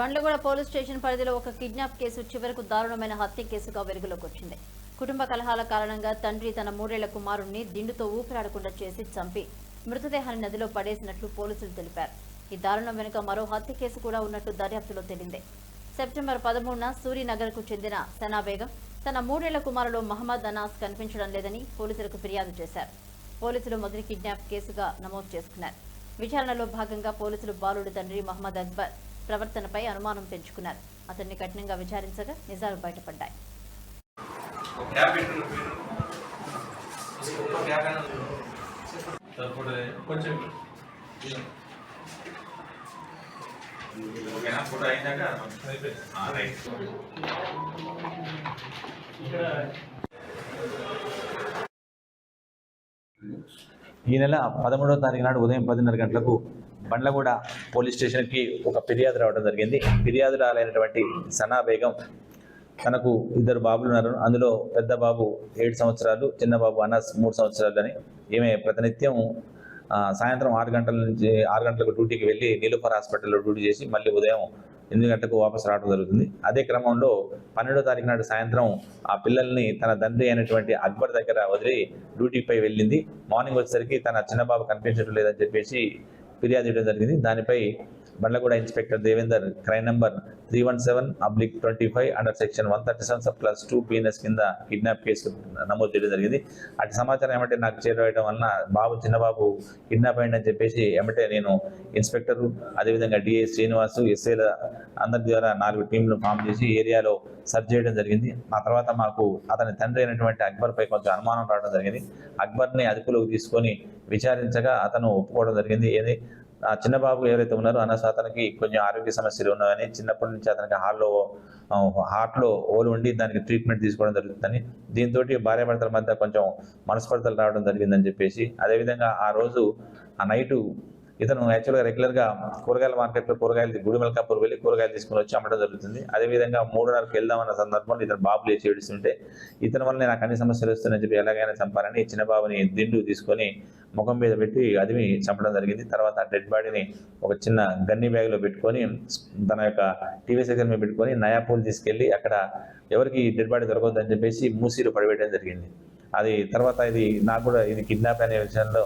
Bandlaguda police station పరిధిలో ఒక kidnap case చివరకు దారుణమైన హత్య కేసుగా వెలుగులోకి వచ్చింది కుటుంబ కలహాల కారణంగా తండ్రి తన మూడేళ్ళ కుమారుణ్ణి దిండుతో ఊపిరాడకుండా చేసి చంపి మృతదేహాన్ని నదిలో పడేసినట్లు పోలీసులు తెలిపారు. ఈ దారుణం వెనుక మరో హత్య కేసు కూడా ఉన్నట్టు దర్యాప్తులో తేలింది. సెప్టెంబర్ పదమూడున సూర్యనగర్కు చెందిన సనా బేగం తన మూడేళ్ళ కుమారుడు మహమ్మద్ అనాస్ కనిపించడం లేదని పోలీసులకు ఫిర్యాదు చేశారు. పోలీసులు మొదటి కిడ్నాప్ కేసుగా నమోదు చేసుకున్నారు. విచారణలో భాగంగా పోలీసులు బాలుడి తండ్రి మహమ్మద్ అక్బర్ ప్రవర్తనపై అనుమానం పెంచుకున్నారు. అతన్ని కఠినంగా విచారించగా నిజాలు బయటపడ్డాయి. ఈ నెల పదమూడవ తారీఖు నాడు ఉదయం పదిన్నర గంటలకు బండ్లగూడ పోలీస్ స్టేషన్కి ఒక ఫిర్యాదు రావడం జరిగింది. ఫిర్యాదు రాలైనటువంటి సనా బేగం తనకు ఇద్దరు బాబులు ఉన్నారు. అందులో పెద్ద బాబు ఏడు సంవత్సరాలు చిన్న బాబు అనస్ మూడు సంవత్సరాలు అని ఈమె ప్రతినిత్యం సాయంత్రం ఆరు గంటల నుంచి ఆరు గంటలకు డ్యూటీకి వెళ్ళి నీలుఫర్ హాస్పిటల్లో డ్యూటీ చేసి మళ్ళీ ఉదయం ఎనిమిది గంటలకు వాపసు రావడం జరుగుతుంది. అదే క్రమంలో పన్నెండో తారీఖు నాడు సాయంత్రం ఆ పిల్లల్ని తన తండ్రి అయినటువంటి అక్బర్ దగ్గర వదిలి డ్యూటీపై వెళ్ళింది. మార్నింగ్ వచ్చేసరికి తన చిన్న బాబు కనిపించడం లేదని చెప్పేసి ఫిర్యాదు చేయడం జరిగింది. దానిపై Bandlaguda inspector Devender crime number three one seven oblique twenty five under section one thirty seven sub plus two PNS కింద కిడ్నాప్ కేసు నమోదు చేయడం జరిగింది. అటు సమాచారం ఏమంటే నాకు చేరవేయడం వలన బాబు చిన్నబాబు కిడ్నాప్ అయిందని చెప్పేసి ఏమంటే నేను ఇన్స్పెక్టర్ అదేవిధంగా డిఏ శ్రీనివాసు ఎస్ఐల అందరి ద్వారా నాలుగు టీంలు ఫామ్ చేసి ఏరియాలో సర్చ్ చేయడం జరిగింది. ఆ తర్వాత మాకు అతని తండ్రి అయినటువంటి అక్బర్ పై కొంచెం అనుమానం రావడం జరిగింది. అక్బర్ని అదుపులోకి తీసుకొని విచారించగా అతను ఒప్పుకోవడం జరిగింది. ఏది? ఆ చిన్న బాబు ఎవరైతే ఉన్నారో అనస్ అతనికి కొంచెం ఆరోగ్య సమస్యలు ఉన్నాయని చిన్నప్పటి నుంచి అతనికి హార్ట్లో హార్ట్లో ఓలు ఉండి దానికి ట్రీట్మెంట్ తీసుకోవడం జరుగుతుందని దీంతో భార్యాభర్తల మధ్య కొంచెం మనస్పర్ధలు రావడం జరిగిందని చెప్పేసి అదేవిధంగా ఆ రోజు ఆ నైటు ఇతను యాక్చువల్గా రెగ్యులర్గా కూరగాయల మార్కెట్లో కూరగాయలు గుడిమల్కాపూర్ వెళ్ళి కూరగాయలు తీసుకుని వచ్చి అమ్మడం జరుగుతుంది. అదేవిధంగా మూడున్నరకు వెళ్దామన్న సందర్భంలో ఇతను బాబు లేచి ఏడుస్తుంటే ఇతని వల్ల నాకు అన్ని సమస్యలు వస్తున్నాయని చెప్పి ఎలాగైనా చంపాలని చిన్న బాబుని దిండు తీసుకొని ముఖం మీద పెట్టి అదిమి చంపడం జరిగింది. తర్వాత డెడ్ బాడీని ఒక చిన్న గన్ని బ్యాగ్లో పెట్టుకొని తన యొక్క టీవీ సెక్షన్ మీద పెట్టుకొని నయాపూల్ తీసుకెళ్ళి అక్కడ ఎవరికి డెడ్ బాడీ దొరకవద్దని చెప్పేసి మూసీలో పడిపెట్టడం జరిగింది. అది తర్వాత ఇది నాకు కూడా ఇది కిడ్నాప్ అనే విషయంలో